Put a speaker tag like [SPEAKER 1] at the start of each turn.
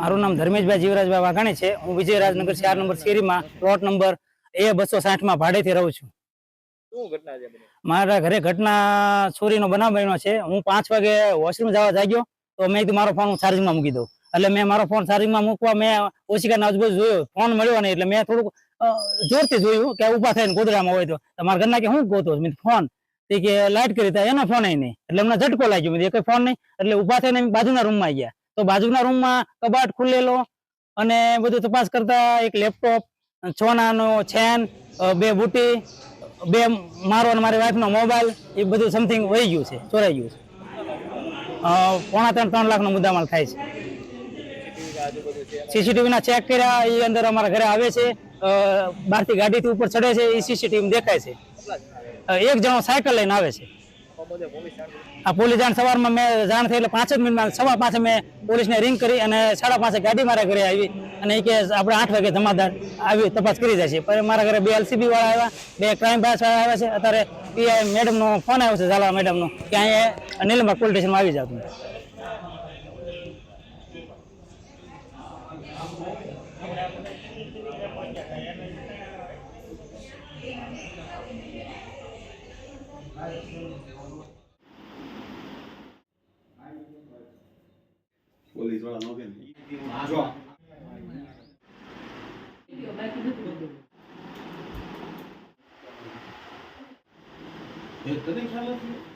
[SPEAKER 1] મારું નામ. ધર્મેશભાઈ જીવરાજભાઈ વાઘાણી છે. હું વિજયરાજનગર ચાર નંબર શેરીમાં પ્લોટ નંબર એ બસો સાઠમાં ભાડેથી રહું છું. મારા ઘરે ઘટના ચોરીનો બનાવ બન્યો છે. હું પાંચ વાગે વોશરૂમ જવા જાગ્યો તો મેં કીધું મારો ફોન હું ચાર્જિંગમાં મૂકી દઉં. એટલે મેં મારો ફોન ચાર્જિંગમાં મૂકવા મેં ઓશિકાના આજુબાજુ જોયો. ફોન મળ્યો નહીં એટલે મેં થોડુંક જોરથી જોયું કે ઊભા થઈને ગોદડામાં હોય તો. તમારા ઘરના કે હું ગોતો? મેં ફોન. કે લાઇટ કરી હતા એનો ફોન નહીં. એટલે એમને ઝટકો લાગ્યો. મેં કઈ ફોન નહીં. એટલે ઊભા થઈને બાજુના રૂમમાં ગયા. તો બાજુના રૂમમાં કબાટ ખુલેલો અને બધું તપાસ કરતા એક લેપટોપ છોનાનો છેન બે બુટી, બે મારો અને મારી વાઈફનો મોબાઈલ એ બધું સમથિંગ વહી ગયું છે, ચોરાઈ ગયું છે. પોણા ત્રણ ત્રણ લાખનો મુદ્દામાલ થાય છે.
[SPEAKER 2] સીસીટીવી આજુબાજુ છે
[SPEAKER 1] સીસીટીવી ના ચેક કર્યા એ અંદર અમારા ઘરે આવે છે બહારથી ગાડીથી ઉપર ચડે છે એ સીસીટીવી દેખાય છે. એક જણો સાયકલ લઈને આવે છે. આ પોલીસ જાણ સવારમાં મેં જાણ થઈ એટલે પાંચ જ મિનિટમાં સવા પાંચે મેં પોલીસને રિંગ કરી અને સાડા પાંચે ગાડી મારા ઘરે આવી અને એ કે આપણે આઠ વાગે જમાદાર આવી તપાસ કરી જાય છે. પણ મારા ઘરે બે એલસીબી વાળા આવ્યા, બે ક્રાઇમ બ્રાન્ચ વાળા આવ્યા છે. અત્યારે પીઆઈ મેડમનો ફોન આવ્યો છે ઝાલા મેડમનો કે અહીંયા નીલમા પોલીસ સ્ટેશનમાં આવી જાવ તમે.
[SPEAKER 3] પોલીસવાળા નો કે એ તને ખ્યાલ નથી?